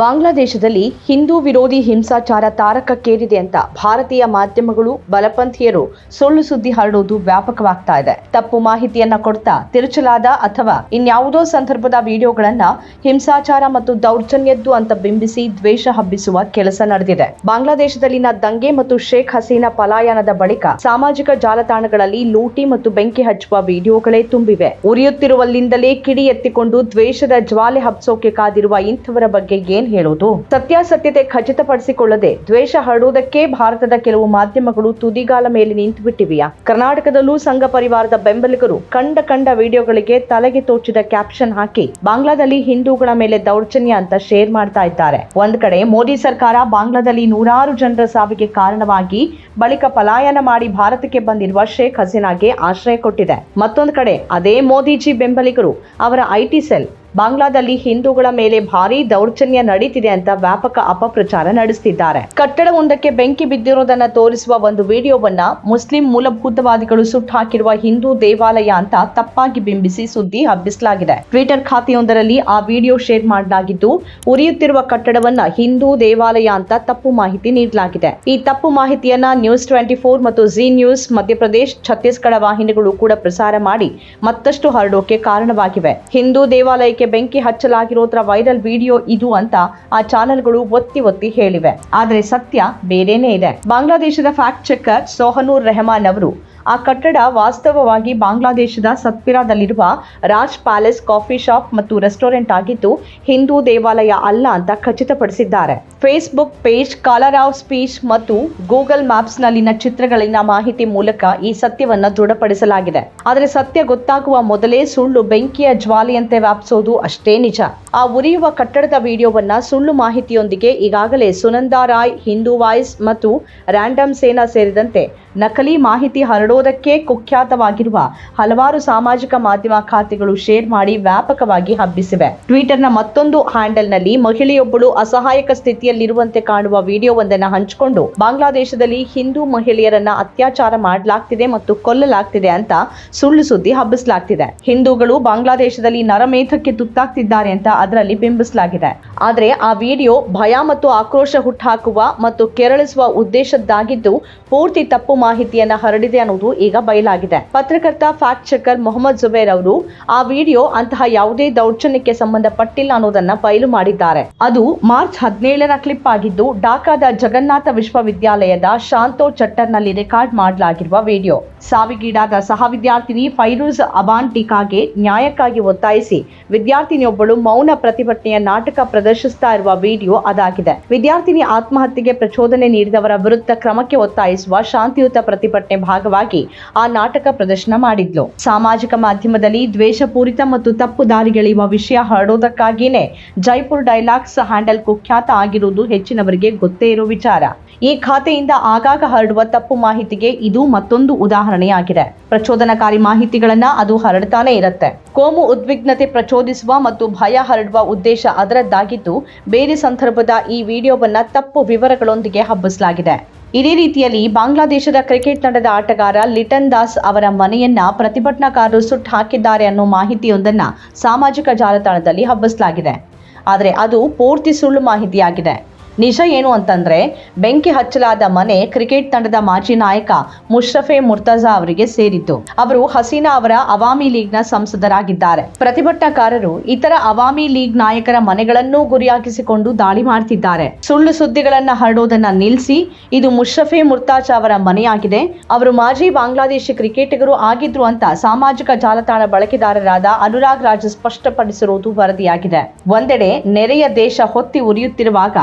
ಬಾಂಗ್ಲಾದೇಶದಲ್ಲಿ ಹಿಂದೂ ವಿರೋಧಿ ಹಿಂಸಾಚಾರ ತಾರಕಕ್ಕೇರಿದೆ ಅಂತ ಭಾರತೀಯ ಮಾಧ್ಯಮಗಳು, ಬಲಪಂಥೀಯರು ಸುಳ್ಳು ಸುದ್ದಿ ಹರಡುವುದು ವ್ಯಾಪಕವಾಗ್ತಾ ಇದೆ. ತಪ್ಪು ಮಾಹಿತಿಯನ್ನ ಕೊಡ್ತಾ ತಿರುಚಲಾದ ಅಥವಾ ಇನ್ಯಾವುದೋ ಸಂದರ್ಭದ ವಿಡಿಯೋಗಳನ್ನ ಹಿಂಸಾಚಾರ ಮತ್ತು ದೌರ್ಜನ್ಯದ್ದು ಅಂತ ಬಿಂಬಿಸಿ ದ್ವೇಷ ಹಬ್ಬಿಸುವ ಕೆಲಸ ನಡೆದಿದೆ. ಬಾಂಗ್ಲಾದೇಶದಲ್ಲಿನ ದಂಗೆ ಮತ್ತು ಶೇಖ್ ಹಸೀನಾ ಪಲಾಯನದ ಬಳಿಕ ಸಾಮಾಜಿಕ ಜಾಲತಾಣಗಳಲ್ಲಿ ಲೂಟಿ ಮತ್ತು ಬೆಂಕಿ ಹಚ್ಚುವ ವಿಡಿಯೋಗಳೇ ತುಂಬಿವೆ. ಉರಿಯುತ್ತಿರುವಲ್ಲಿಂದಲೇ ಕಿಡಿ ಎತ್ತಿಕೊಂಡು ದ್ವೇಷದ ಜ್ವಾಲೆ ಹಬ್ಸೋಕೆ ಕಾದಿರುವ ಇಂಥವರ ಬಗ್ಗೆ ಏನ್ ಹೇಳೋದು? ಸತ್ಯಾಸತ್ಯತೆ ಖಚಿತಪಡಿಸಿಕೊಳ್ಳದೆ ದ್ವೇಷ ಹರಡುವುದಕ್ಕೆ ಭಾರತದ ಕೆಲವು ಮಾಧ್ಯಮಗಳು ತುದಿಗಾಲ ಮೇಲೆ ನಿಂತು ಬಿಟ್ಟಿವೆಯಾ ಕರ್ನಾಟಕದಲ್ಲೂ ಸಂಘ ಪರಿವಾರದ ಬೆಂಬಲಿಗರು ಕಂಡ ಕಂಡ ವಿಡಿಯೋಗಳಿಗೆ ತಲೆಗೆ ತೋಚಿದ ಕ್ಯಾಪ್ಷನ್ ಹಾಕಿ ಬಾಂಗ್ಲಾದಲ್ಲಿ ಹಿಂದೂಗಳ ಮೇಲೆ ದೌರ್ಜನ್ಯ ಅಂತ ಶೇರ್ ಮಾಡ್ತಾ ಇದ್ದಾರೆ. ಒಂದ್ ಕಡೆ ಮೋದಿ ಸರ್ಕಾರ ಬಾಂಗ್ಲಾದಲ್ಲಿ ನೂರಾರು ಜನರ ಸಾವಿಗೆ ಕಾರಣವಾಗಿ ಬಳಿಕ ಪಲಾಯನ ಮಾಡಿ ಭಾರತಕ್ಕೆ ಬಂದಿರುವ ಶೇಖ್ ಹಸೀನಾಗೆ ಆಶ್ರಯ ಕೊಟ್ಟಿದೆ. ಮತ್ತೊಂದು ಕಡೆ ಅದೇ ಮೋದಿಜಿ ಬೆಂಬಲಿಗರು ಅವರ ಐಟಿ ಸೆಲ್ ಬಾಂಗ್ಲಾದಲ್ಲಿ ಹಿಂದೂಗಳ ಮೇಲೆ ಭಾರೀ ದೌರ್ಜನ್ಯ ನಡೀತಿದೆ ಅಂತ ವ್ಯಾಪಕ ಅಪಪ್ರಚಾರ ನಡೆಸುತ್ತಿದ್ದಾರೆ ಕಟ್ಟಡವೊಂದಕ್ಕೆ ಬೆಂಕಿ ಬಿದ್ದಿರೋದನ್ನ ತೋರಿಸುವ ಒಂದು ವಿಡಿಯೋವನ್ನ ಮುಸ್ಲಿಂ ಮೂಲಭೂತವಾದಿಗಳು ಸುಟ್ಟು ಹಾಕಿರುವ ಹಿಂದೂ ದೇವಾಲಯ ಅಂತ ತಪ್ಪಾಗಿ ಬಿಂಬಿಸಿ ಸುದ್ದಿ ಹಬ್ಬಿಸಲಾಗಿದೆ. ಟ್ವಿಟರ್ ಖಾತೆಯೊಂದರಲ್ಲಿ ಆ ವಿಡಿಯೋ ಶೇರ್ ಮಾಡಲಾಗಿದ್ದು, ಉರಿಯುತ್ತಿರುವ ಕಟ್ಟಡವನ್ನ ಹಿಂದೂ ದೇವಾಲಯ ಅಂತ ತಪ್ಪು ಮಾಹಿತಿ ನೀಡಲಾಗಿದೆ. ಈ ತಪ್ಪು ಮಾಹಿತಿಯನ್ನ ನ್ಯೂಸ್ ಟ್ವೆಂಟಿ ಫೋರ್ ಮತ್ತು ಜಿ ನ್ಯೂಸ್, ಮಧ್ಯಪ್ರದೇಶ್, ಛತ್ತೀಸ್ಗಢ ವಾಹಿನಿಗಳು ಕೂಡ ಪ್ರಸಾರ ಮಾಡಿ ಮತ್ತಷ್ಟು ಹರಡೋಕೆ ಕಾರಣವಾಗಿವೆ. ಹಿಂದೂ ದೇವಾಲಯಕ್ಕೆ ಬೆಂಕಿ ಹಚ್ಚಲಾಗಿರೋದ್ರ ವೈರಲ್ ವಿಡಿಯೋ ಇದು ಅಂತ ಆ ಚಾನೆಲ್ಗಳು ಒತ್ತಿ ಒತ್ತಿ ಹೇಳಿವೆ. ಆದರೆ ಸತ್ಯ ಬೇರೆನೇ ಇದೆ. ಬಾಂಗ್ಲಾದೇಶದ ಫ್ಯಾಕ್ಟ್ ಚೆಕರ್ ಸೋಹನೂರ್ ರೆಹಮಾನ್ ಅವರು ಆ ಕಟ್ಟಡ ವಾಸ್ತವವಾಗಿ ಬಾಂಗ್ಲಾದೇಶದ ಸತ್ಪಿರಾದಲ್ಲಿರುವ ರಾಜ್ ಪ್ಯಾಲೇಸ್ ಕಾಫಿ ಶಾಪ್ ಮತ್ತು ರೆಸ್ಟೋರೆಂಟ್ ಆಗಿದ್ದು ಹಿಂದೂ ದೇವಾಲಯ ಅಲ್ಲ ಅಂತ ಖಚಿತಪಡಿಸಿದ್ದಾರೆ. ಫೇಸ್ಬುಕ್ ಪೇಜ್ ಕಾಲರಾವ್ ಸ್ಪೀಚ್ ಮತ್ತು ಗೂಗಲ್ ಮ್ಯಾಪ್ಸ್ ನಲ್ಲಿನ ಚಿತ್ರಗಳಿನ ಮಾಹಿತಿ ಮೂಲಕ ಈ ಸತ್ಯವನ್ನ ದೃಢಪಡಿಸಲಾಗಿದೆ. ಆದರೆ ಸತ್ಯ ಗೊತ್ತಾಗುವ ಮೊದಲೇ ಸುಳ್ಳು ಬೆಂಕಿಯ ಜ್ವಾಲೆಯಂತೆ ವ್ಯಾಪಿಸೋದು ಅಷ್ಟೇ ನಿಜ. ಆ ಉರಿಯುವ ಕಟ್ಟಡದ ವಿಡಿಯೋವನ್ನ ಸುಳ್ಳು ಮಾಹಿತಿಯೊಂದಿಗೆ ಈಗಾಗಲೇ ಸುನಂದಾ ರಾಯ್, ಹಿಂದೂ ವಾಯ್ಸ್ ಮತ್ತು ರ್ಯಾಂಡಮ್ ಸೇನಾ ಸೇರಿದಂತೆ ನಕಲಿ ಮಾಹಿತಿ ಹರಡೋದಕ್ಕೆ ಕುಖ್ಯಾತವಾಗಿರುವ ಹಲವಾರು ಸಾಮಾಜಿಕ ಮಾಧ್ಯಮ ಖಾತೆಗಳು ಶೇರ್ ಮಾಡಿ ವ್ಯಾಪಕವಾಗಿ ಹಬ್ಬಿಸಿವೆ. ಟ್ವಿಟರ್ನ ಮತ್ತೊಂದು ಹ್ಯಾಂಡಲ್ನಲ್ಲಿ ಮಹಿಳೆಯೊಬ್ಬಳು ಅಸಹಾಯಕ ಸ್ಥಿತಿಯಲ್ಲಿರುವಂತೆ ಕಾಣುವ ವಿಡಿಯೋವೊಂದನ್ನು ಹಂಚಿಕೊಂಡು, ಬಾಂಗ್ಲಾದೇಶದಲ್ಲಿ ಹಿಂದೂ ಮಹಿಳೆಯರನ್ನ ಅತ್ಯಾಚಾರ ಮಾಡಲಾಗ್ತಿದೆ ಮತ್ತು ಕೊಲ್ಲಲಾಗ್ತಿದೆ ಅಂತ ಸುಳ್ಳು ಸುದ್ದಿ ಹಬ್ಬಿಸಲಾಗ್ತಿದೆ. ಹಿಂದೂಗಳು ಬಾಂಗ್ಲಾದೇಶದಲ್ಲಿ ನರಮೇಧಕ್ಕೆ ತುತ್ತಾಗ್ತಿದ್ದಾರೆ ಅಂತ ಅದರಲ್ಲಿ ಬಿಂಬಿಸಲಾಗಿದೆ. ಆದರೆ ಆ ವಿಡಿಯೋ ಭಯ ಮತ್ತು ಆಕ್ರೋಶ ಹುಟ್ಟುಹಾಕುವ ಮತ್ತು ಕೆರಳಿಸುವ ಉದ್ದೇಶದ್ದಾಗಿದ್ದು ಪೂರ್ತಿ ತಪ್ಪು ಮಾಹಿತಿಯನ್ನ ಹರಡಿದೆ ಅನ್ನೋದು ಈಗ ಬಯಲಾಗಿದೆ. ಪತ್ರಕರ್ತ ಫ್ಯಾಕ್ಟ್ ಚೆಕರ್ ಮೊಹಮ್ಮದ್ ಜುಬೇರ್ ಅವರು ಆ ವಿಡಿಯೋ ಅಂತಹ ಯಾವುದೇ ದೌರ್ಜನ್ಯಕ್ಕೆ ಸಂಬಂಧಪಟ್ಟಿಲ್ಲ ಅನ್ನೋದನ್ನ ಬಯಲು ಮಾಡಿದ್ದಾರೆ. ಅದು ಮಾರ್ಚ್ ಹದಿನೇಳರ ಕ್ಲಿಪ್ ಆಗಿದ್ದು ಢಾಕಾದ ಜಗನ್ನಾಥ ವಿಶ್ವವಿದ್ಯಾಲಯದ ಶಾಂತೋ ಚಟ್ಟರ್ನಲ್ಲಿ ರೆಕಾರ್ಡ್ ಮಾಡಲಾಗಿರುವ ವಿಡಿಯೋ. ಸಾವಿಗೀಡಾದ ಸಹ ವಿದ್ಯಾರ್ಥಿನಿ ಫೈರೂಜ್ ಅಬಾನ್ ಟೀಕಾಗೆ ನ್ಯಾಯಕ್ಕಾಗಿ ಒತ್ತಾಯಿಸಿ, ವಿದ್ಯಾರ್ಥಿನಿಯೊಬ್ಬಳು ಮೌನ ಪ್ರತಿಭಟನೆಯ ನಾಟಕ ಪ್ರದರ್ಶಿಸ್ತಾ ಇರುವ ವಿಡಿಯೋ ಅದಾಗಿದೆ. ವಿದ್ಯಾರ್ಥಿನಿ ಆತ್ಮಹತ್ಯೆಗೆ ಪ್ರಚೋದನೆ ನೀಡಿದವರ ವಿರುದ್ಧ ಕ್ರಮಕ್ಕೆ ಒತ್ತಾಯಿಸುವ ಶಾಂತಿಯುತ ಪ್ರತಿಭಟನೆ ಭಾಗವಾಗಿ ಆ ನಾಟಕ ಪ್ರದರ್ಶನ ಮಾಡಿದ್ಲು. ಸಾಮಾಜಿಕ ಮಾಧ್ಯಮದಲ್ಲಿ ದ್ವೇಷಪೂರಿತ ಮತ್ತು ತಪ್ಪು ದಾರಿಗೆಳೆಯುವ ವಿಷಯ ಹರಡೋದಕ್ಕಾಗಿಯೇ ಜೈಪುರ್ ಡೈಲಾಗ್ಸ್ ಹ್ಯಾಂಡಲ್ ಕುಖ್ಯಾತ ಆಗಿರುವುದು ಹೆಚ್ಚಿನವರಿಗೆ ಗೊತ್ತೇ ಇರೋ ವಿಚಾರ. ಈ ಖಾತೆಯಿಂದ ಆಗಾಗ ಹರಡುವ ತಪ್ಪು ಮಾಹಿತಿಗೆ ಇದು ಮತ್ತೊಂದು ಉದಾಹರಣೆಯಾಗಿದೆ. ಪ್ರಚೋದನಕಾರಿ ಮಾಹಿತಿಗಳನ್ನ ಅದು ಹರಡ್ತಾನೆ ಇರುತ್ತೆ. ಕೋಮು ಉದ್ವಿಗ್ನತೆ ಪ್ರಚೋದಿಸುವ ಮತ್ತು ಭಯ ಹರಡುವ ಉದ್ದೇಶ ಅದರದ್ದಾಗಿದ್ದು, ಬೇರೆ ಸಂದರ್ಭದ ಈ ವಿಡಿಯೋವನ್ನು ತಪ್ಪು ವಿವರಗಳೊಂದಿಗೆ ಹಬ್ಬಿಸಲಾಗಿದೆ. ಇದೇ ರೀತಿಯಲ್ಲಿ ಬಾಂಗ್ಲಾದೇಶದ ಕ್ರಿಕೆಟ್ ತಂಡದ ಆಟಗಾರ ಲಿಟನ್ ದಾಸ್ ಅವರ ಮನೆಯನ್ನ ಪ್ರತಿಭಟನಾಕಾರರು ಸುಟ್ಟು ಹಾಕಿದ್ದಾರೆ ಅನ್ನೋ ಮಾಹಿತಿಯೊಂದನ್ನು ಸಾಮಾಜಿಕ ಜಾಲತಾಣದಲ್ಲಿ ಹಬ್ಬಿಸಲಾಗಿದೆ. ಆದರೆ ಅದು ಪೂರ್ತಿ ಸುಳ್ಳು ಮಾಹಿತಿಯಾಗಿದೆ. ನಿಜ ಏನು ಅಂತಂದ್ರೆ, ಬೆಂಕಿ ಹಚ್ಚಲಾದ ಮನೆ ಕ್ರಿಕೆಟ್ ತಂಡದ ಮಾಜಿ ನಾಯಕ ಮುಷ್ರಫೆ ಮುರ್ತಾಜಾ ಅವರಿಗೆ ಸೇರಿತ್ತು. ಅವರು ಹಸೀನಾ ಅವರ ಅವಾಮಿ ಲೀಗ್ನ ಸಂಸದರಾಗಿದ್ದಾರೆ. ಪ್ರತಿಭಟನಾಕಾರರು ಇತರ ಅವಾಮಿ ಲೀಗ್ ನಾಯಕರ ಮನೆಗಳನ್ನೂ ಗುರಿಯಾಗಿಸಿಕೊಂಡು ದಾಳಿ ಮಾಡ್ತಿದ್ದಾರೆ. ಸುಳ್ಳು ಸುದ್ದಿಗಳನ್ನ ಹರಡೋದನ್ನ ನಿಲ್ಲಿಸಿ ಇದು ಮುಷ್ರಫೆ ಮುರ್ತಾಜಾ ಅವರ ಮನೆಯಾಗಿದೆ. ಅವರು ಮಾಜಿ ಬಾಂಗ್ಲಾದೇಶಿ ಕ್ರಿಕೆಟಿಗರು ಆಗಿದ್ರು ಅಂತ ಸಾಮಾಜಿಕ ಜಾಲತಾಣ ಬಳಕೆದಾರರಾದ ಅನುರಾಗ್ ರಾಜ್ ಸ್ಪಷ್ಟಪಡಿಸಿರುವುದು ವರದಿಯಾಗಿದೆ. ಒಂದೆಡೆ ನೆರೆಯ ದೇಶ ಹೊತ್ತಿ ಉರಿಯುತ್ತಿರುವಾಗ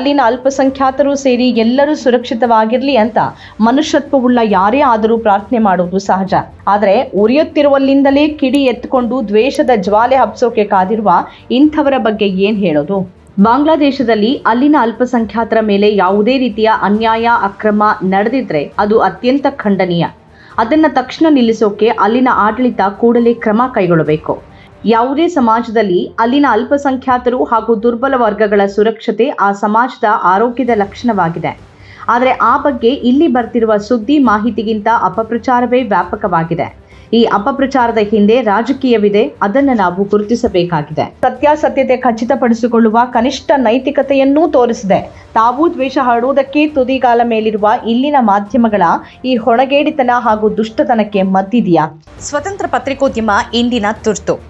ಅಲ್ಲಿನ ಅಲ್ಪಸಂಖ್ಯಾತರು ಸೇರಿ ಎಲ್ಲರೂ ಸುರಕ್ಷಿತವಾಗಿರ್ಲಿ ಅಂತ ಮನುಷ್ಯತ್ವವುಳ್ಳ ಯಾರೇ ಆದರೂ ಪ್ರಾರ್ಥನೆ ಮಾಡುವುದು ಸಹಜ. ಆದರೆ ಉರಿಯುತ್ತಿರುವಲ್ಲಿಂದಲೇ ಕಿಡಿ ಎತ್ತುಕೊಂಡು ದ್ವೇಷದ ಜ್ವಾಲೆ ಹಬ್ಸೋಕೆ ಕಾದಿರುವ ಇಂಥವರ ಬಗ್ಗೆ ಏನ್ ಹೇಳೋದು? ಬಾಂಗ್ಲಾದೇಶದಲ್ಲಿ ಅಲ್ಲಿನ ಅಲ್ಪಸಂಖ್ಯಾತರ ಮೇಲೆ ಯಾವುದೇ ರೀತಿಯ ಅನ್ಯಾಯ, ಅಕ್ರಮ ನಡೆದಿದ್ರೆ ಅದು ಅತ್ಯಂತ ಖಂಡನೀಯ. ಅದನ್ನ ತಕ್ಷಣ ನಿಲ್ಲಿಸೋಕೆ ಅಲ್ಲಿನ ಆಡಳಿತ ಕೂಡಲೇ ಕ್ರಮ ಕೈಗೊಳ್ಳಬೇಕು. ಯಾವುದೇ ಸಮಾಜದಲ್ಲಿ ಅಲ್ಲಿನ ಅಲ್ಪಸಂಖ್ಯಾತರು ಹಾಗೂ ದುರ್ಬಲ ವರ್ಗಗಳ ಸುರಕ್ಷತೆ ಆ ಸಮಾಜದ ಆರೋಗ್ಯದ ಲಕ್ಷಣವಾಗಿದೆ. ಆದರೆ ಆ ಬಗ್ಗೆ ಇಲ್ಲಿ ಬರ್ತಿರುವ ಸುದ್ದಿ ಮಾಹಿತಿಗಿಂತ ಅಪಪ್ರಚಾರವೇ ವ್ಯಾಪಕವಾಗಿದೆ. ಈ ಅಪಪ್ರಚಾರದ ಹಿಂದೆ ರಾಜಕೀಯವಿದೆ, ಅದನ್ನು ನಾವು ಗುರುತಿಸಬೇಕಾಗಿದೆ. ಸತ್ಯಾಸತ್ಯತೆ ಖಚಿತಪಡಿಸಿಕೊಳ್ಳುವ ಕನಿಷ್ಠ ನೈತಿಕತೆಯನ್ನೂ ತೋರಿಸಿದೆ. ತಾವು ದ್ವೇಷ ಹಾಡುವುದಕ್ಕೆ ತುದಿಗಾಲ ಮೇಲಿರುವ ಇಲ್ಲಿನ ಮಾಧ್ಯಮಗಳ ಈ ಹೊಣಗೇಡಿತನ ಹಾಗೂ ದುಷ್ಟತನಕ್ಕೆ ಮದ್ದಿದೆಯಾ? ಸ್ವತಂತ್ರ ಪತ್ರಿಕೋದ್ಯಮ ಇಂದಿನ ತುರ್ತು.